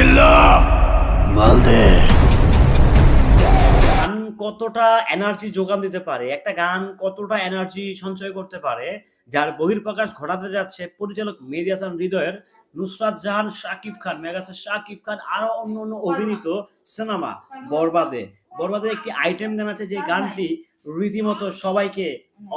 চিল্লা মালদে গান কতটা এনার্জি যোগান দিতে পারে একটা গান কতটা এনার্জি সঞ্চয় করতে পারে যার বহির্প্রকাশ ঘটাতে যাচ্ছে পরিচালক মেহেদী হাসান হৃদয়ের নুসরাত জাহান শাকিব খান মেগাস্টার শাকিব খান আরও অন্য অন্য অভিনীত সিনেমা বরবাদে। বরবাদে একটি আইটেম গান আছে যে গানটি রীতিমতো সবাইকে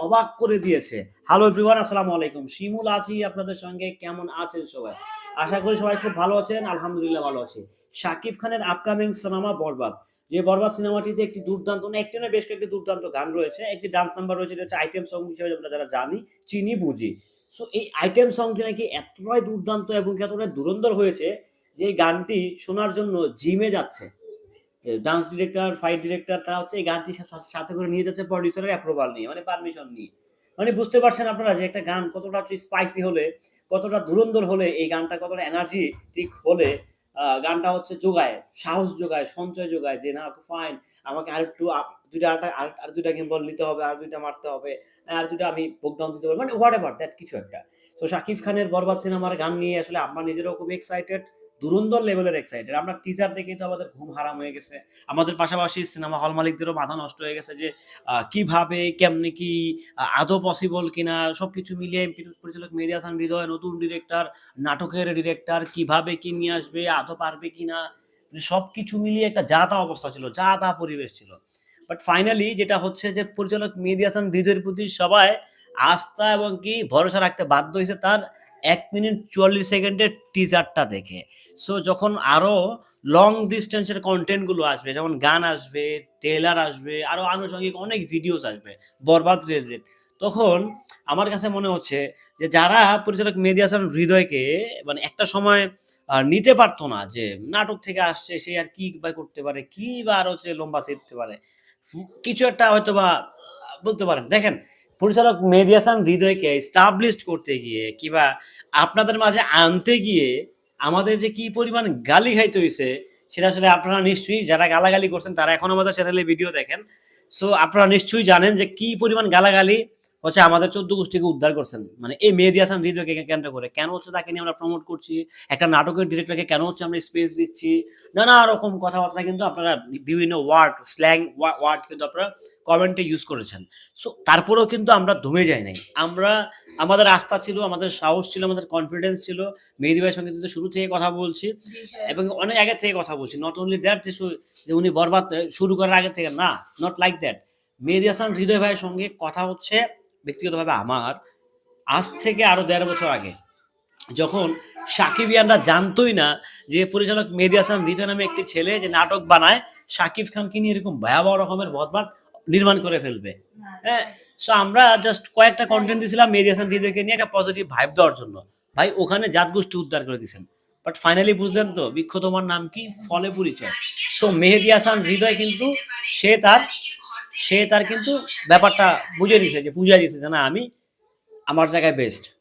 অবাক করে দিয়েছে। হ্যালো এভরিওয়ান আসসালামু আলাইকুম। শিমুল আছি আপনাদের সঙ্গে কেমন আছেন সবাই? আশা করি সবাই খুব ভালো আছেন, আলহামদুলিল্লাহ ভালো আছি। শাকিব খানের আপকামিং সিনেমা বরবাদ। যে বরবাদ সিনেমাটিতে একটি দুর্দান্ত, না, একটি না, বেশ কয়েকটি দুর্দান্ত গান রয়েছে। একটি ডান্স নাম্বার রয়েছে এটা হচ্ছে আইটেম সং হিসেবে আমরা যারা জানি, চিনি, বুঝি। সো এই আইটেম সংটি নাকি এতটাই দুর্দান্ত এবং এতটাই দুরন্দর হয়েছে যে গানটি শোনার জন্য জিমে যাচ্ছে। ডান্স ডিরেক্টর ফাইট ডিরেক্টর তারা হচ্ছে এই গানটি সাথে করে নিয়ে যাচ্ছে প্রডিউসারের অ্যাপ্রুভাল নিয়ে মানে পারমিশন নিয়ে। মানে বুঝতে পারছেন আপনারা যে একটা গান কতটা হচ্ছে স্পাইসি হলে কতটা ধুরন্ধর হলে এই গানটা, কতটা এনার্জি ঠিক হলে গানটা হচ্ছে যোগায়, সাহস যোগায়, সঞ্চয় যোগায় যে, না ফাইন আমাকে আর একটু দুইটা আরেকটা আর- দুইটা গেম বল নিতে হবে আর দুইটা মারতে হবে আর দুইটা আমি প্রোগ্রাম দিতে পারব। মানে হোয়াট এভার দ্যাট কিছু একটা। তো শাকিব খানের বরবাদ সিনেমার গান নিয়ে আসলে আমরা নিজেরও খুব এক্সাইটেড দুরন্দর লেভেলের এক্সাইটেড আমরা টিজার দেখে তো আমাদের ঘুম হারাম হয়ে গেছে। আমাদের পাশাপাশি সিনেমা হল মালিকদেরও মাথা নষ্ট হয়ে গেছে যে কীভাবে, কেমনি কি আদৌ পসিবল কিনা, সবকিছু মিলিয়ে এমপি পরিচালক মেহেদী হাসান হৃদয় নতুন ডিরেক্টর নাটকের ডিরেক্টর কীভাবে কি নিয়ে আসবে, আদৌ পারবে কিনা মানে সবকিছু মিলিয়ে একটা যা তা অবস্থা ছিল, যা তা পরিবেশ ছিল। বাট ফাইনালি যেটা হচ্ছে যে, পরিচালক মেহেদী হাসান হৃদয়ের প্রতি সবাই আস্থা এবং কি ভরসা রাখতে বাধ্য হয়েছে তার এক মিনিট চুয়াল্লিশ সেকেন্ডের টিজারটা দেখে। সো যখন আরও লং ডিস্টেন্সের কন্টেন্টগুলো আসবে, যেমন গান আসবে ট্রেলার আসবে আরও আনুষঙ্গিক অনেক ভিডিওস আসবে, বরবাদ রিলেটেড তখন আমার কাছে মনে হচ্ছে যে যারা পরিচালক মেহেদী হাসান হৃদয়কে মানে একটা সময় নিতে পারতো না যে নাটক থেকে আসছে, সে আর কি বা করতে পারে, কি বা আর হচ্ছে লম্বা শিখতে পারে, কিছু একটা হয়তো বা বলতে পারেন। দেখেন পরিচালক মেহেদি হাসান হৃদয়কে স্টাবলিশ করতে গিয়ে কিবা আপনাদের মাঝে আনতে গিয়ে আমাদের যে কি পরিমাণ গালি খাইতে হয়েছে সেটা আসলে আপনারা নিশ্চয়ই যারা গালাগালি করছেন, তারা এখন আমাদের চ্যানেলে ভিডিও দেখেন। সো আপনারা নিশ্চয়ই জানেন যে কি পরিমাণ গালাগালি হচ্ছে আমাদের চোদ্দ গোষ্ঠীকে উদ্ধার করছেন। মানে এই মেহেদি হাসান হৃদয়কে কেন্দ্র করে। কেন হচ্ছে তাকে নিয়ে আমরা প্রমোট করছি? একটা নাটকের ডিরেক্টরকে কেন হচ্ছে আমরা স্পেস দিচ্ছি? নানা রকম কথাবার্তা কিন্তু আপনারা বিভিন্ন ওয়ার্ড স্ল্যাং ওয়ার্ড কিন্তু আপনারা কমেন্টে ইউজ করেছেন। সো তারপরেও কিন্তু আমরা দমে যাই নাই। আমরা আমাদের আস্থা ছিল আমাদের সাহস ছিল আমাদের কনফিডেন্স ছিল। মেহেদি ভাইয়ের সঙ্গে কিন্তু শুরু থেকে কথা বলছি এবং অনেক আগে থেকে কথা বলছি। নট অনলি দ্যাট যে উনি বরবাদ শুরু করার আগে থেকে না not like that Mehedi Hasan Hridoy ভাইয়ের সঙ্গে কথা হচ্ছে ব্যক্তিগতভাবে আমার আজ থেকে আরও দেড় বছর আগে যখন সাকিবিয়ানরা জানতোই না যে পরিচালক মেহেদি হাসান হৃদয় নামে একটি ছেলে যে নাটক বানায় সাকিব খানকে নিয়ে এরকম ভয়াবহ রকমের বদবাদ নির্মাণ করে ফেলবে? হ্যাঁ সো আমরা জাস্ট কয়েকটা কন্টেন্ট দিয়েছিলাম মেহেদি হাসান হৃদয়কে নিয়ে একটা পজিটিভ ভাইব দেওয়ার জন্য। ভাই ওখানে জাত গোষ্ঠী উদ্ধার করে দিয়েছেন বাট ফাইনালি বুঝলেন তো বৃক্ষ তোমার নাম কি? ফলে পরিচয়। সো মেহেদি হাসান হৃদয় কিন্তু সে তার সে তার কিন্তু ব্যাপারটা বুঝে দিছে যে বুঝে দিছে যে না, আমি আমার জায়গায় best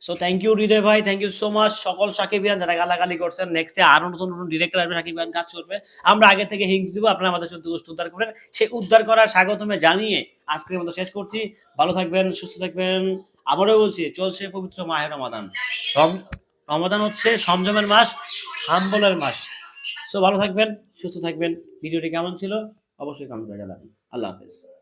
so thank you Hridoy ভাই থ্যাংক ইউ সো মাচ সকল সাকিবিয়ান যারা গালাগালি করছেন নেক্সটে আরও নতুন নতুন ডিরেক্টর আসবে সাকিবিয়ান কাজ করবে। আমরা আগে থেকে হিংস দিব, আপনারা আমাদের চোদ্দ গোষ্ঠী উদ্ধার করবেন। সেই উদ্ধার করার স্বাগতমে জানিয়ে আজকের মতো শেষ করছি। ভালো থাকবেন, সুস্থ থাকবেন। আবারও বলছি, চলছে পবিত্র মাহের রমাদান। রম- রমাদান হচ্ছে সংযমের মাস, হাম্বলের মাস। সো ভালো থাকবেন, সুস্থ থাকবেন। ভিডিওটি কেমন ছিল? অবশ্যই কমেন্ট করে জানাবেন। আল্লাহ হাফেজ।